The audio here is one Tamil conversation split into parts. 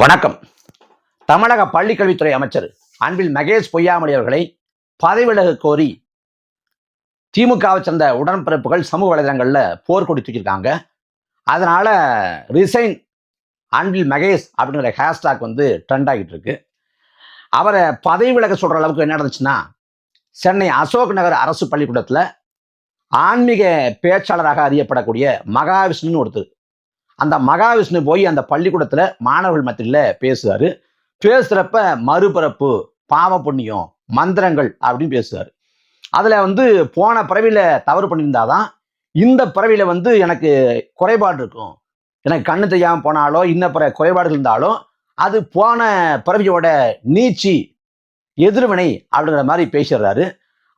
வணக்கம். தமிழக பள்ளிக்கல்வித்துறை அமைச்சர் அன்பில் மகேஷ் பொய்யாமொழி அவர்களை பதவி விலக கோரி திமுகவை சேர்ந்த உடன்பிறப்புகள் சமூக வலைதளங்களில் போர்க்கொடி தூக்கியிருக்காங்க. அதனால ரிசைன் அன்பில் மகேஷ் அப்படிங்கிற ஹேஷ்டாக் வந்து ட்ரெண்ட் ஆகிட்டு இருக்கு. அவரை பதவி விலக சொல்ற அளவுக்கு என்ன நடந்துச்சுன்னா சென்னை அசோக் நகர் அரசு பள்ளிக்கூடத்தில் ஆன்மீக பேச்சாளராக அறியப்படக்கூடிய மகாவிஷ்ணுன்னு ஒருத்தர் அந்த மகாவிஷ்ணு போய் அந்த பள்ளிக்கூடத்தில் மாணவர்கள் மத்தியில் பேசுவாரு பேசுகிறப்ப மறுபிறப்பு பாவ புண்ணியம் மந்திரங்கள் அப்படின்னு பேசுவார் அதில் வந்து போன பிறவியில் தவறு பண்ணியிருந்தாதான் இந்த பிறவியில் வந்து எனக்கு குறைபாடு இருக்கும். எனக்கு கண்ணு தெரியாமல் போனாலோ இன்ன பிற குறைபாடுகள் இருந்தாலும் அது போன பிறவியோட நீச்சி எதிர்வினை அப்படிங்கிற மாதிரி பேசிடுறாரு.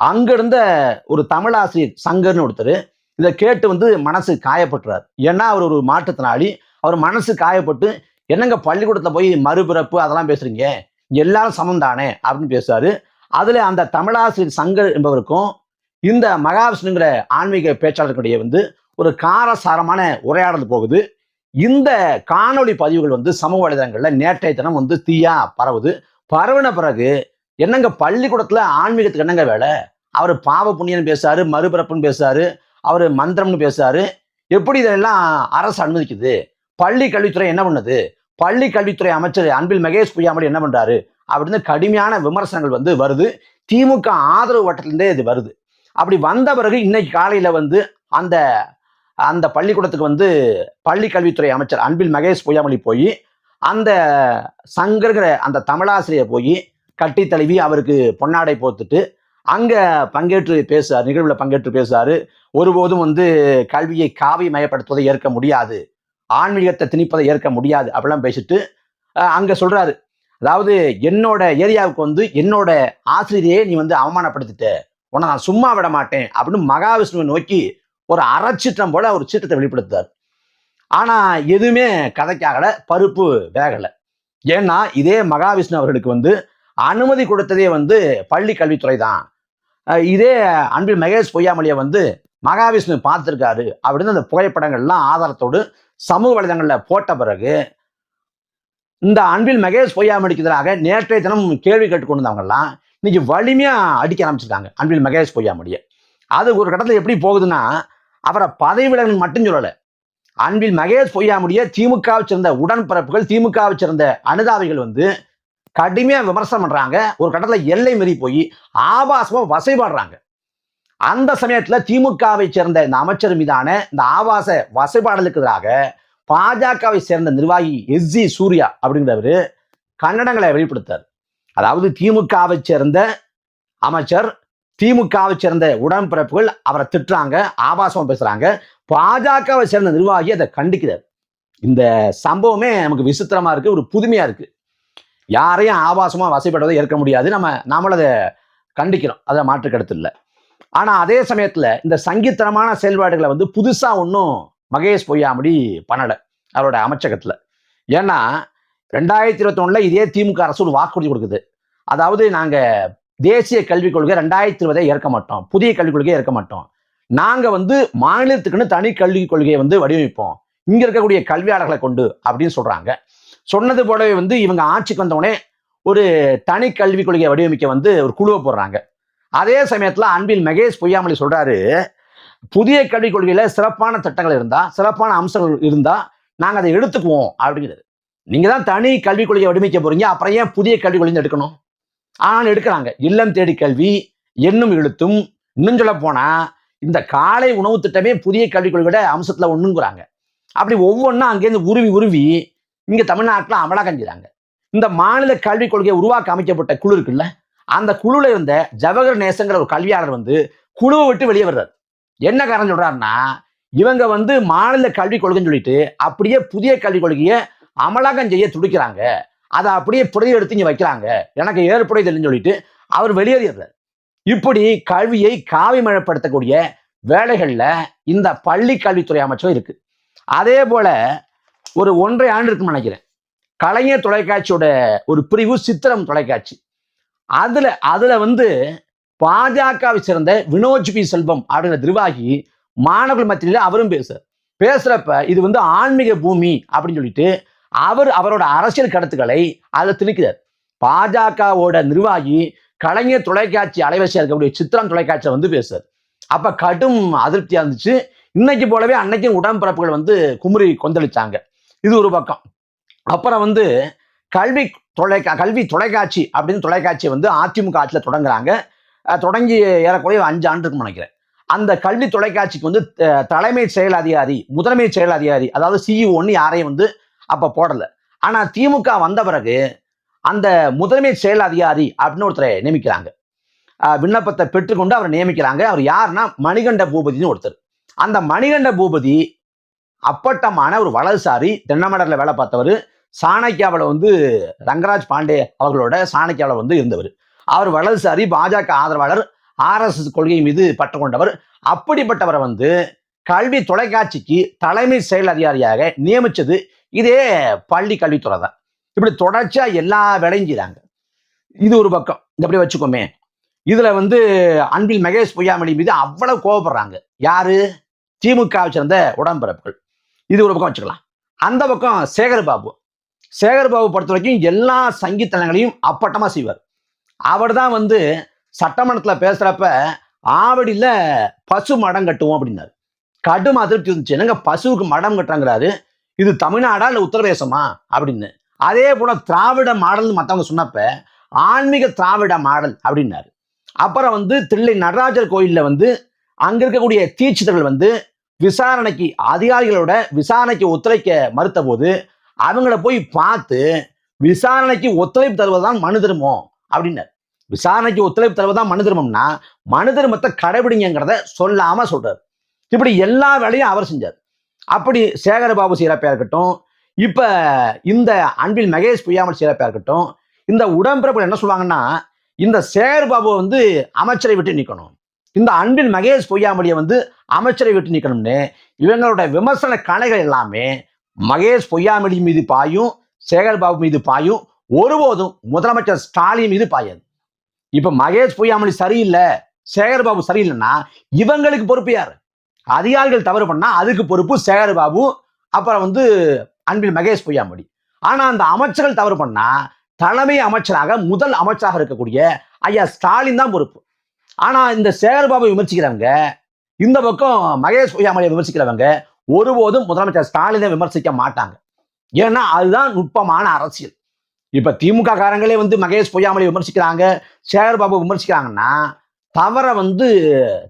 அங்கிருந்த ஒரு தமிழாசிரியர் சங்கர்னு ஒருத்தர் இதை கேட்டு வந்து மனசு காயப்பட்டுறாரு. ஏன்னா அவர் ஒரு மாற்றுத்திறனாளி. அவர் மனசு காயப்பட்டு என்னங்க பள்ளிக்கூடத்தில் போய் மறுபிறப்பு அதெல்லாம் பேசுறீங்க? எல்லாரும் சமம் தானே அப்படின்னு பேசுறாரு அதில் அந்த தமிழாசிரியர் சங்கர் என்பவருக்கும் இந்த மகாவிஷ்ணுங்கிற ஆன்மீக பேச்சாளர்களுடைய வந்து ஒரு காரசாரமான உரையாடல் போகுது. இந்த காணொளி பதிவுகள் வந்து சமூக வலைதளங்களில் நேற்றைய தினம் வந்து தீயா பரவுது. பரவின பிறகு என்னங்க பள்ளிக்கூடத்தில் ஆன்மீகத்துக்கு என்னங்க வேலை? அவர் பாவ புண்ணியன்னு பேசுறாரு மறுபிறப்புன்னு பேசுறாரு. அவர் மந்திரம்னு பேசுறாரு. எப்படி இதெல்லாம் அரசு அனுமதிக்குது? பள்ளி கல்வித்துறை என்ன பண்ணுது? பள்ளி கல்வித்துறை அமைச்சர் அன்பில் மகேஷ் பொய்யாமொழி என்ன பண்றாரு? அப்படின்னு கடுமையான விமர்சனங்கள் வந்து வருது. திமுக ஆதரவு வட்டத்திலிருந்தே இது வருது. அப்படி வந்த பிறகு இன்னைக்கு காலையில வந்து அந்த அந்த பள்ளிக்கூடத்துக்கு வந்து பள்ளி கல்வித்துறை அமைச்சர் அன்பில் மகேஷ் பொய்யாமொழி போய் அந்த சங்கருங்கிற அந்த தமிழாசிரியர் போய் கட்டி தழுவி அவருக்கு பொன்னாடை போத்துட்டு அங்கே பங்கேற்று பேசுறார் நிகழ்வில் பங்கேற்று பேசுறாரு. ஒருபோதும் வந்து கல்வியை காவி மயப்படுத்துவதை ஏற்க முடியாது. ஆன்மீகத்தை திணிப்பதை ஏற்க முடியாது. அப்படிலாம் பேசிட்டு அங்கே அங்க சொல்றாரு. அதாவது என்னோட ஏரியாவுக்கு வந்து என்னோட ஆசிரியரையே நீ வந்து அவமானப்படுத்திட்ட. உன்னை நான் சும்மா விட மாட்டேன் அப்படின்னு மகாவிஷ்ணுவை நோக்கி ஒரு அறச்சீற்றம் போல ஒரு சீற்றத்தை வெளிப்படுத்தார் ஆனா எதுவுமே கதைக்காகல பருப்பு வேகலை. ஏன்னா இதே மகாவிஷ்ணு அவர்களுக்கு வந்து அனுமதி கொடுத்ததே வந்து பள்ளி கல்வித்துறை தான் இதே அன்பில் மகேஷ் பொய்யாமொழியை வந்து மகாவிஷ்ணு பார்த்துருக்காரு அப்படின்னு அந்த புகைப்படங்கள்லாம் ஆதாரத்தோடு சமூக வலைதளங்களில் போட்ட பிறகு இந்த அன்பில் மகேஷ் பொய்யாமொழிக்கு எதிராக நேற்றைய தினம் கேள்வி கேட்டுக்கொண்டு வந்தவங்கெல்லாம் இன்னைக்கு வலிமையாக அடிக்க ஆரம்பிச்சிருக்காங்க அன்பில் மகேஷ் பொய்யாமொழியை. அது ஒரு கட்டத்தில் எப்படி போகுதுன்னா அவரை பதவி விலகல் மட்டும் சொல்லலை. அன்பில் மகேஷ் பொய்யாமொழியை திமுகவை சேர்ந்த உடன்பிறப்புகள் திமுகவை சேர்ந்த அனுதாவிகள் வந்து கடுமையாக விமர்சனம் பண்ணுறாங்க ஒரு கட்டத்தில் எல்லை மீறி போய் ஆபாசமாக வசைபாடுறாங்க. அந்த சமயத்துல திமுகவை சேர்ந்த இந்த அமைச்சர் மீதான இந்த ஆபாச வசைபாடலுக்கு எதிராக பாஜகவை சேர்ந்த நிர்வாகி எஸ் ஜி சூர்யா அப்படிங்கிறவரு கன்னடங்களை வெளிப்படுத்தார். அதாவது திமுகவை சேர்ந்த அமைச்சர் திமுகவை சேர்ந்த உடன்பிறப்புகள் அவரை திட்டுறாங்க ஆபாசமா பேசுறாங்க. பாஜகவை சேர்ந்த நிர்வாகி அதை கண்டிக்கிறார். இந்த சம்பவமே நமக்கு விசித்திரமா இருக்கு ஒரு புதுமையா இருக்கு. யாரையும் ஆபாசமா வசைப்படுவதை ஏற்க முடியாது. நம்ம நாமளும் அதை கண்டிக்கிறோம். அதை மாற்று கருத்து இல்லை. ஆனால் அதே சமயத்தில் இந்த சங்கீத்தனமான செயல்பாடுகளை வந்து புதுசாக ஒன்றும் மகேஷ் பொய்யாமடி பண்ணலை அவரோட அமைச்சகத்தில். ஏன்னா ரெண்டாயிரத்தி இருபத்தொன்னில் இதே திமுக அரசு ஒரு வாக்குறுதி கொடுக்குது. அதாவது நாங்கள் தேசிய கல்விக் கொள்கை ரெண்டாயிரத்தி இருபதை ஏற்க மாட்டோம் புதிய கல்விக் கொள்கையை ஏற்க மாட்டோம். நாங்கள் வந்து மாநிலத்துக்குன்னு தனி கல்விக் கொள்கையை வந்து வடிவமைப்போம். இங்கே இருக்கக்கூடிய கல்வியாளர்களை கொண்டு அப்படின்னு சொல்கிறாங்க சொன்னது போலவே வந்து இவங்க ஆட்சிக்கு வந்தவுடனே ஒரு தனி கல்விக் கொள்கையை வடிவமைக்க வந்து ஒரு குழுவை போடுறாங்க. அதே சமயத்தில் அன்பில் மகேஷ் பொய்யாமலி சொல்கிறாரு புதிய கல்விக் கொள்கையில் சிறப்பான திட்டங்கள் இருந்தால் சிறப்பான அம்சங்கள் இருந்தால் நாங்கள் அதை எடுத்துக்குவோம் அப்படிங்கிறது நீங்கள் தான் தனி கல்விக் கொள்கையை வடிவமைக்க போகிறீங்க அப்புறம் ஏன் புதிய கல்விக் கொள்கை எடுக்கணும்? ஆனால் எடுக்கிறாங்க. இல்லம் தேடி கல்வி எண்ணும் எழுத்தும் இன்னும் சொல்ல போனால் இந்த காலை உணவு திட்டமே புதிய கல்விக் கொள்கையோட அம்சத்தில் ஒன்றுங்கிறாங்க அப்படி ஒவ்வொன்றா அங்கேருந்து உருவி உருவி இங்கே தமிழ்நாட்டில் அமலாக்கம் செய்றாங்க இந்த மாநில கல்விக் கொள்கையை உருவாக்க அமைக்கப்பட்ட குழு இருக்குல்ல அந்த குழுல இருந்த ஜவஹர் நேசங்கிற ஒரு கல்வியாளர் வந்து குழுவை விட்டு வெளியே வர்றாரு. என்ன காரணம் சொல்றாருன்னா இவங்க வந்து மாநில கல்விக் கொள்கைன்னு சொல்லிட்டு அப்படியே புதிய கல்விக் கொள்கையை அமலாக்கம் செய்ய துடிக்கிறாங்க. அதை அப்படியே பிரதி எடுத்து இங்க வைக்கிறாங்க. எனக்கு ஏற்புடையதில்லைன்னு சொல்லிட்டு அவர் வெளியேறிடுறார். இப்படி கல்வியை காவிமயப்படுத்தக்கூடிய வேலைகளில் இந்த பள்ளி கல்வித்துறை அமைச்சரும் இருக்கு. அதே போல ஒரு ஒன்றை ஆண்டு இருக்குன்னு நினைக்கிறேன். கலைஞர் தொலைக்காட்சியோட ஒரு பிரிவு சித்திரம் தொலைக்காட்சி. அதுல அதுல வந்து பாஜகவை சேர்ந்த வினோஜ் பி. செல்வம் அப்படிங்கிற நிர்வாகி மாணவர்கள் மத்தியில அவரும் பேசுறார். பேசுறப்ப இது வந்து ஆன்மீக பூமி அப்படின்னு சொல்லிட்டு அவர் அவரோட அரசியல் கருத்துக்களை அதில் திணிக்கிறார். பாஜகவோட நிர்வாகி கலைஞர் தொலைக்காட்சி அலைவரிசையாக இருக்கக்கூடிய சித்திரம் தொலைக்காட்சியில் வந்து பேசுறார். அப்ப கடும் அதிருப்தியா இருந்துச்சு. இன்னைக்கு போலவே அன்னைக்கும் உடம்பரப்புகள் வந்து குமுறி கொந்தளிச்சாங்க. இது ஒரு பக்கம். அப்புறம் வந்து கல்வி தொலைக்கா கல்வி தொலைக்காட்சி அப்படின்னு தொலைக்காட்சியை வந்து அதிமுக ஆட்சியில் தொடங்குறாங்க. தொடங்கி ஏறக்குறைய அஞ்சு ஆண்டுக்கு நினைக்கிறேன். அந்த கல்வி தொலைக்காட்சிக்கு வந்து தலைமை செயல் அதிகாரி முதன்மை செயல் அதிகாரி அதாவது சிஇஓன்னு யாரையும் வந்து அப்போ போடலை. ஆனால் திமுக வந்த பிறகு அந்த முதன்மை செயல் அதிகாரி அப்படின்னு ஒருத்தரை நியமிக்கிறாங்க. விண்ணப்பத்தை பெற்றுக்கொண்டு அவரை நியமிக்கிறாங்க. அவர் யாருன்னா மணிகண்ட பூபதினு ஒருத்தர். அந்த மணிகண்ட பூபதி அப்பட்டமான ஒரு வலதுசாரி தென்னமடரில் வேலை பார்த்தவர். சாணக்கியாவில் வந்து ரங்கராஜ் பாண்டே அவர்களோட சாணக்கியாவில் வந்து இருந்தவர். அவர் வலதுசாரி பாஜக ஆதரவாளர் ஆர்எஸ்எஸ் கொள்கை மீது பற்று கொண்டவர். அப்படிப்பட்டவரை வந்து கல்வி தொலைக்காட்சிக்கு தலைமை செயல் அதிகாரியாக நியமித்தது இதே பள்ளி கல்வித்துறை தான். இப்படி தொடர்ச்சியாக எல்லா வேலையும் இது ஒரு பக்கம். இந்த அப்படி வச்சுக்கோமே. இதில் வந்து அன்பில் மகேஷ் பொய்யாமணி மீது அவ்வளவு கோவப்படுறாங்க. யாரு? திமுகவை சேர்ந்த உடன்பிறப்புகள். இது ஒரு பக்கம் வச்சுக்கலாம். அந்த பக்கம் சேகர் பாபு. சேகர்பாபு பொறுத்த வரைக்கும் எல்லா சங்கீத்தனங்களையும் அப்பட்டமாக செய்வார். அவர் தான் வந்து சட்டமன்றத்தில் பேசுகிறப்ப ஆவடியில் பசு மடம் கட்டுவோம் அப்படின்னாரு. கடும் அதிருப்தி இருந்துச்சு என்னங்க பசுவுக்கு மடம் கட்டுறாங்கிறாரு? இது தமிழ்நாடா இல்லை உத்தரப்பிரதேசமா? அப்படின்னு. அதே போல திராவிட மாடல்னு மற்றவங்க சொன்னப்ப ஆன்மீக திராவிட மாடல் அப்படின்னாரு. அப்புறம் வந்து தில்லை நடராஜர் கோயிலில் வந்து அங்கே இருக்கக்கூடிய தீட்சிதர்கள் வந்து விசாரணைக்கு அதிகாரிகளோட விசாரணைக்கு ஒத்துழைக்க மறுத்த போது அவங்கள போய் பார்த்து விசாரணைக்கு ஒத்துழைப்பு தருவதுதான் மனு தர்மம் அப்படின்னாரு. விசாரணைக்கு ஒத்துழைப்பு தருவதுதான் மனு தர்மம்னா மனு தர்மத்தை கடைபிடிங்கிறத சொல்லாம சொல்றாரு. இப்படி எல்லா வேலையும் அவர் செஞ்சார். அப்படி சேகரபாபு சீரப்பா இருக்கட்டும் இப்ப இந்த அன்பில் மகேஷ் பொய்யாமல் சீரப்பா இருக்கட்டும் இந்த உடம்பிறப்பு என்ன சொல்லுவாங்கன்னா இந்த சேகர்பாபு வந்து அமைச்சரை விட்டு நிற்கணும் இந்த அன்பில் மகேஷ் பொய்யாமொழியை வந்து அமைச்சரை விட்டு நிற்கணும்னு இவங்களோட விமர்சன கலைகள் எல்லாமே மகேஷ் பொய்யாமொழி மீது பாயும் சேகர்பாபு மீது பாயும் ஒருபோதும் முதலமைச்சர் ஸ்டாலின் மீது பாயாது. இப்ப மகேஷ் பொய்யாமொழி சரியில்லை சேகர்பாபு சரியில்லைன்னா இவங்களுக்கு பொறுப்பு யாரு? அதிகாரிகள் தவறு பண்ணா அதுக்கு பொறுப்பு சேகர்பாபு அப்புறம் வந்து அன்பில் மகேஷ் பொய்யாமொழி. ஆனா அந்த அமைச்சர்கள் தவறு பண்ணா தலைமை அமைச்சராக முதல் அமைச்சராக இருக்கக்கூடிய ஐயா ஸ்டாலின் தான் பொறுப்பு. ஆனா இந்த சேகர்பாபு விமர்சிக்கிறவங்க இந்த பக்கம் மகேஷ் பொய்யாமொழியை விமர்சிக்கிறவங்க ஒருபோதும் முதலமைச்சர் ஸ்டாலினை விமர்சிக்க மாட்டாங்க. ஏன்னா அதுதான் நுட்பமான அரசியல். இப்ப திமுக காரங்களே வந்து மகேஷ் பொய்யாமலை விமர்சிக்கிறாங்க சேகர்பாபு விமர்சிக்கிறாங்கன்னா தவறை வந்து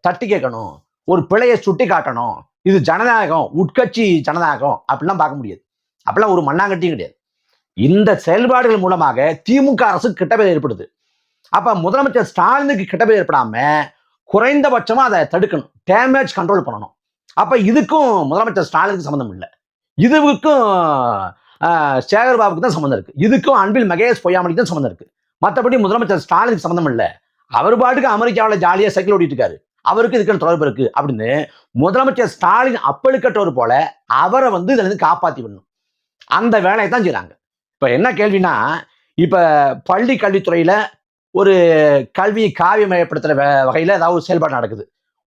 தட்டி கேட்கணும் ஒரு பிழையை சுட்டி காட்டணும் இது ஜனநாயகம் உட்கட்சி ஜனநாயகம் அப்படிலாம் பார்க்க முடியாது. அப்படிலாம் ஒரு மண்ணாங்கட்டியும் கிடையாது. இந்த செயல்பாடுகள் மூலமாக திமுக அரசு கெட்ட பேர் ஏற்படுது. அப்ப முதலமைச்சர் ஸ்டாலினுக்கு கெட்ட பேர் ஏற்படாம குறைந்தபட்சமா அதை தடுக்கணும் டேமேஜ் கண்ட்ரோல் பண்ணணும். அப்ப இதுக்கும் முதலமைச்சர் ஸ்டாலினுக்கு சம்மந்தம் இல்லை. இதுவுக்கும் சேகர்பாபுக்கு தான் சம்மந்தம் இருக்கு. இதுக்கும் அன்பில் மகேஷ் பொய்யாமணிக்கு தான் சம்மந்தம் இருக்கு. மற்றபடி முதலமைச்சர் ஸ்டாலினுக்கு சம்மந்தம் இல்லை. அவர் பாட்டுக்கு அமெரிக்காவில் ஜாலியாக சைக்கிள் ஓட்டிட்டு இருக்காரு. அவருக்கு இதுக்கு தொடர்பு இருக்கு அப்படின்னு முதலமைச்சர் ஸ்டாலின் அப்பழுக்கட்டவர் போல அவரை வந்து இதுல இருந்து காப்பாத்தி விடணும். அந்த வேலையை தான் செய்யறாங்க இப்ப என்ன கேள்வினா இப்ப பள்ளி கல்வித்துறையில ஒரு கல்வியை காவியமயப்படுத்துற வகையில ஏதாவது ஒரு செயல்பாடு நடக்குது.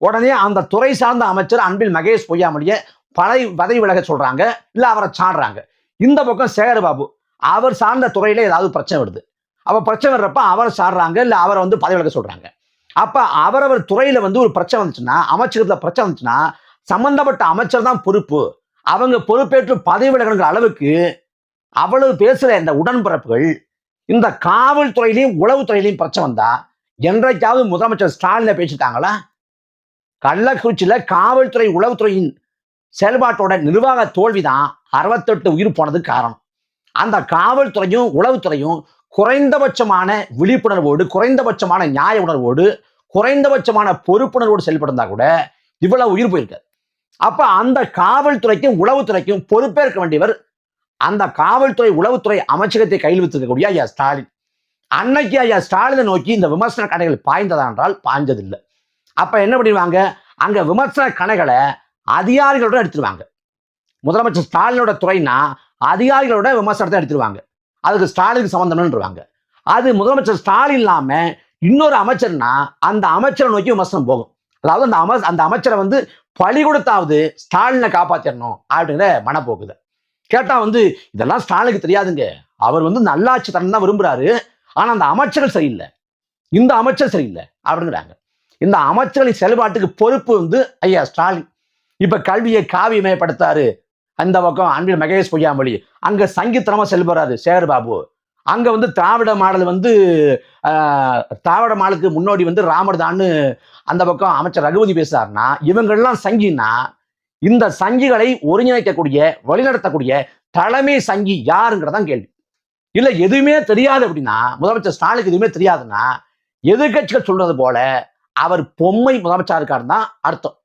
உடனே அந்த துறை சார்ந்த அமைச்சர் அன்பில் மகேஷ் பொய்யாமொழிய பதவி பதவி விலக சொல்றாங்க இல்ல அவரை சாடுறாங்க. இந்த பக்கம் சேகர் பாபு அவர் சார்ந்த துறையில ஏதாவது பிரச்சனை வருது. அப்ப பிரச்சனை வர்றப்ப அவரை சாடுறாங்க இல்ல அவரை வந்து பதவி விலக சொல்றாங்க. அப்ப அவரவர் துறையில வந்து ஒரு பிரச்சனை வந்துச்சுன்னா அமைச்சகத்துல பிரச்சனை வந்துச்சுன்னா சம்பந்தப்பட்ட அமைச்சர் தான் பொறுப்பு. அவங்க பொறுப்பேற்று பதவி விலகணுங்கிற அளவுக்கு அவ்வளவு பேசுற இந்த உடன்பிறப்புகள் இந்த காவல்துறையிலையும் உளவுத்துறையிலையும் பிரச்சனை வந்தா என்றைக்காவது முதலமைச்சர் ஸ்டாலினை பேசிட்டாங்களா? கள்ளக்குறிச்சியில் காவல்துறை உளவுத்துறையின் செயல்பாட்டோட நிர்வாக தோல்விதான் அறுபத்தெட்டு உயிர் போனது காரணம். அந்த காவல்துறையும் உளவுத்துறையும் குறைந்தபட்சமான விழிப்புணர்வோடு குறைந்தபட்சமான நியாய உணர்வோடு குறைந்தபட்சமான பொறுப்புணர்வோடு செயல்பட்டிருந்தா கூட இவ்வளவு உயிர் போயிருக்காது அப்ப அந்த காவல்துறைக்கும் உளவுத்துறைக்கும் பொறுப்பேற்க வேண்டியவர் அந்த காவல்துறை உளவுத்துறை அமைச்சகத்தை கையில் வைத்திருக்கக்கூடிய ஐயா ஸ்டாலின். அன்னைக்கு ஐயா ஸ்டாலினை நோக்கி இந்த விமர்சன கடைகள் பாய்ந்ததா என்றால் பாய்ந்ததில்லை அப்ப என்ன பண்ணிடுவாங்க? அங்க விமர்சன கணைகளை அதிகாரிகளோட எடுத்துருவாங்க. முதலமைச்சர் ஸ்டாலினோட துறைனா அதிகாரிகளோட விமர்சனத்தை எடுத்துருவாங்க. அதுக்கு ஸ்டாலினுக்கு சம்பந்தம்ன்றவாங்க அது முதலமைச்சர் ஸ்டாலின் இல்லாம இன்னொரு அமைச்சர்னா அந்த அமைச்சரை நோக்கி விமர்சனம் போகும். அதாவது அந்த அம அந்த அமைச்சரை வந்து பழி கொடுத்தாவது ஸ்டாலினை காப்பாத்திடணும் அப்படிங்கிற மனப்போக்குது. கேட்டா வந்து இதெல்லாம் ஸ்டாலினுக்கு தெரியாதுங்க. அவர் வந்து நல்லாட்சி தரணும் தான் விரும்புறாரு. ஆனா அந்த அமைச்சர்கள் சரியில்லை. இந்த அமைச்சர் சரியில்லை அப்படிங்கிறாங்க. இந்த அமைச்சர்களின் செயல்பாட்டுக்கு பொறுப்பு வந்து ஐயா ஸ்டாலின். இப்ப கல்வியை காவியமயப்படுத்தாரு. அந்த பக்கம் அன்பில் மகேஷ் பொய்யாமொழி. அங்க சங்கீத்திரமா செல்பறாரு சேகர் பாபு. அங்க வந்து திராவிட மாடல் வந்து திராவிட மாடலுக்கு முன்னோடி வந்து ராமர் தான்னு அந்த பக்கம் அமைச்சர் ரகுபதி பேசுறாருன்னா இவங்கெல்லாம் சங்கின்னா இந்த சங்கிகளை ஒருங்கிணைக்கக்கூடிய வழிநடத்தக்கூடிய தலைமை சங்கி யாருங்கிறதான் கேள்வி. இல்ல எதுவுமே தெரியாது அப்படின்னா முதலமைச்சர் ஸ்டாலினுக்கு எதுவுமே தெரியாதுன்னா எதிர்க்கட்சிகள் சொல்றது போல அவர் பொம்மை முதலமைச்சா தான் அர்த்தம்.